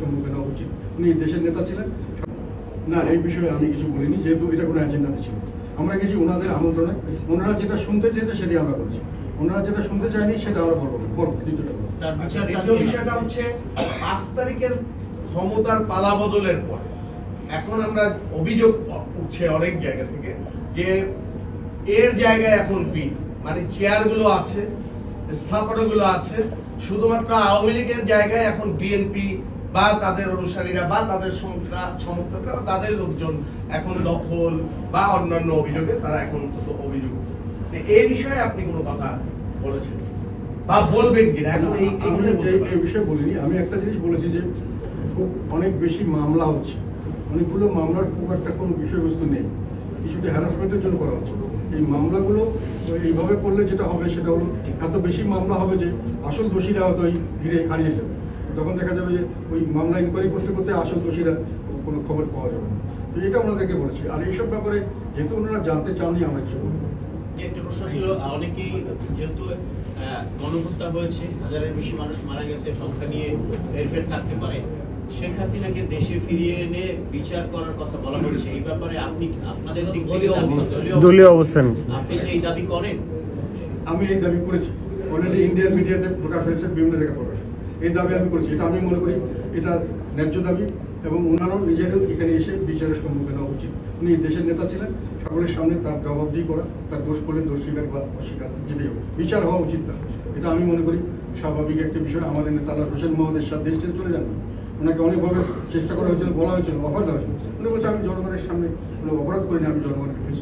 সম্মুখীন হওয়া উচিত। উনি দেশের নেতা ছিলেন। না এই বিষয়ে আমি কিছু বলিনি যেহেতু এটা কোনো এজেন্ডাতে ছিল। আমরা গেছি ওনাদের আমন্ত্রণে। ওনারা যেটা শুনতে চেয়েছে সেটাই আমরা বলছি। ওনারা যেটা শুনতে চায়নি সেটা আমরা বলব না। বলব দ্বিতীয়টা আচ্ছা দ্বিতীয় বিষয়টা হচ্ছে পাঁচ তারিখের ক্ষমতার পালা বদলের পর এখন আমরা অভিযোগ উঠছে অনেক জায়গা থেকে যে এর জায়গায় এখন বি মানে চেয়ারগুলো আছে স্থাপনাগুলো আছে শুধুমাত্র আওয়ামী লীগের জায়গায় এখন বিএনপি বা তাদের অনুসারীরা বা তাদের সমর্থকরা বা তাদের লোকজন এখন দখল বা অন্যান্য অভিযোগে তারা এখন অভিযোগ এই বিষয়ে আপনি কোনো কথা বলেছেন? বা বলবেন কিনা? এখন। এই বিষয়ে বলিনি। আমি একটা জিনিস বলেছি যে খুব অনেক বেশি মামলা হচ্ছে। অনেকগুলো মামলার খুব একটা কোনো বিষয়বস্তু নেই। কিছুটা হ্যারাসমেন্টের জন্য করা হচ্ছে। এই মামলাগুলো এইভাবে করলে যেটা হবে সেটা হলো এত বেশি মামলা হবে যে আসল দোষীরা হয়তো ওই ঘিরে হারিয়ে যাবে। তখন দেখা যাবে যে ওই মামলা ইনকোয়ারি করতে করতে আসল দোষীরা কোনো খবর পাওয়া যাবে না। তো এটা ওনাদেরকে বলেছি। আর এইসব ব্যাপারে যেহেতু ওনারা জানতে চাননি আমরা কিছু বলব একটা প্রশ্ন ছিল অনেকেই যেহেতু গণহত্যা হয়েছে হাজারের বেশি মানুষ মারা গেছে সংখ্যা নিয়ে হেরফের থাকতে পারে। শেখ হাসিনাকে দেশে ফিরিয়ে এনে বিচার করার কথা বলা হচ্ছে এই ব্যাপারে আপনি আপনাদের দিক থেকে দলীয় অবস্থান। আপনি কি এই দাবি করেন? আমি এই দাবি করেছি। অলরেডি ইন্ডিয়ান মিডিয়াতে প্রকাশ হয়েছে বিভিন্ন জায়গায় প্রকাশ হয়েছে। এই দাবি আমি করেছি, এটা আমি মনে করি, এটা ন্যায্য দাবি এবং ওনারও নিজেরও এখানে এসে বিচারের সম্মুখীন হওয়া উচিত। উনি দেশের নেতা ছিলেন, সকলের সামনে তার জবাবদিহি করা, তার দোষ করলে দোষ স্বীকার বা অস্বীকার যেটাই হোক বিচার হওয়া উচিত না এটা আমি মনে করি স্বাভাবিক একটা বিষয়। আমাদের নেতা আল্লাহ হোসেন মোহাম্মদের সাথে দেশ ছেড়ে চলে যান। ওনাকে অনেকভাবে চেষ্টা করা হয়েছিল, বলা হয়েছিল অফার দেওয়া হয়েছিল। উনি বলছে, আমি জনগণের সামনে কোনো অপরাধ করিনি আমি জনগণকে ফেস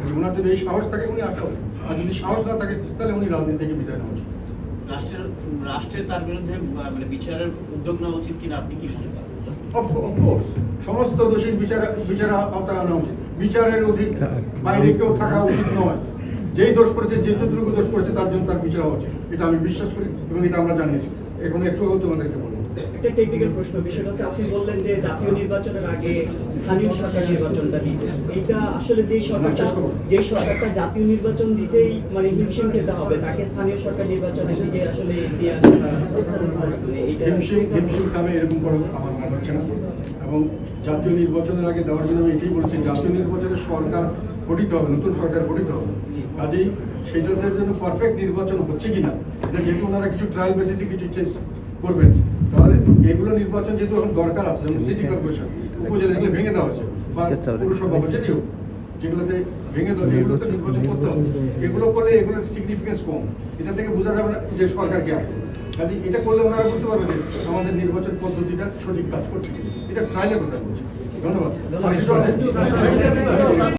আর ওনার যদি এই সাহস থাকে, উনি আসা আর যদি সাহস না থাকে, তাহলে উনি রাজনীতি থেকে বিদায় নেওয়া উচিত। রাষ্ট্রের রাষ্ট্রের তার বিরুদ্ধে মানে বিচারের উদ্যোগ নেওয়া উচিত কিনা আপনি কি শুনে অফকোর্স সমস্ত দোষী বিচার বিচার আওতায় আনা উচিত। বিচারের অধিক বাইরে কেউ থাকা উচিত নয়। যেই দোষ করেছে, যে যতটুকু দোষ করেছে, তার জন্য তার বিচার হওয়া উচিত। এটা আমি বিশ্বাস করি এবং এটা আমরা জানিয়েছি। এখন একটু তোমাদেরকে বলব একটা টেকনিক্যাল প্রশ্ন বিষয়টা হচ্ছে আপনি বললেন যে জাতীয় নির্বাচনের আগে স্থানীয় সরকার নির্বাচনটা দিতে এইটা আসলে যে সরকারটা যে সরকারটা জাতীয় নির্বাচন দিতেই মানে হিমশিম খেতে হবে তাকে স্থানীয় সরকার নির্বাচনের দিকে আসলে এগিয়ে আসাটা হিমশিম হিমশিম খাবে এরকম কোনো আমার মনে হচ্ছে না। এবং জাতীয় নির্বাচনের আগে দেওয়ার জন্য আমি এটাই বলছি জাতীয় নির্বাচনে সরকার গঠিত হবে নতুন সরকার গঠিত হবে। কাজেই সেটাদের জন্য পারফেক্ট নির্বাচন হচ্ছে কিনা এটা যেহেতু ওনারা কিছু ট্রায়াল বেসিসে কিছু চেঞ্জ করবেন। এগুলো নির্বাচন যেহেতু এখন দরকার আছে যেমন সিটি কর্পোরেশন উপজেলা যেগুলো ভেঙে দেওয়া হচ্ছে বা পৌরসভা বা যেটি যেগুলোতে ভেঙে দেওয়া এগুলোতে নির্বাচন করতে হবে। এগুলো করলে এগুলোর সিগনিফিকেন্স কম। এটা থেকে বোঝা যাবে না যে সরকার কি আছে। কাজে এটা করলে ওনারা বুঝতে পারবে যে আমাদের নির্বাচন পদ্ধতিটা সঠিক কাজ করছে এটা ট্রায়ালের কথা বলছি। ধন্যবাদ?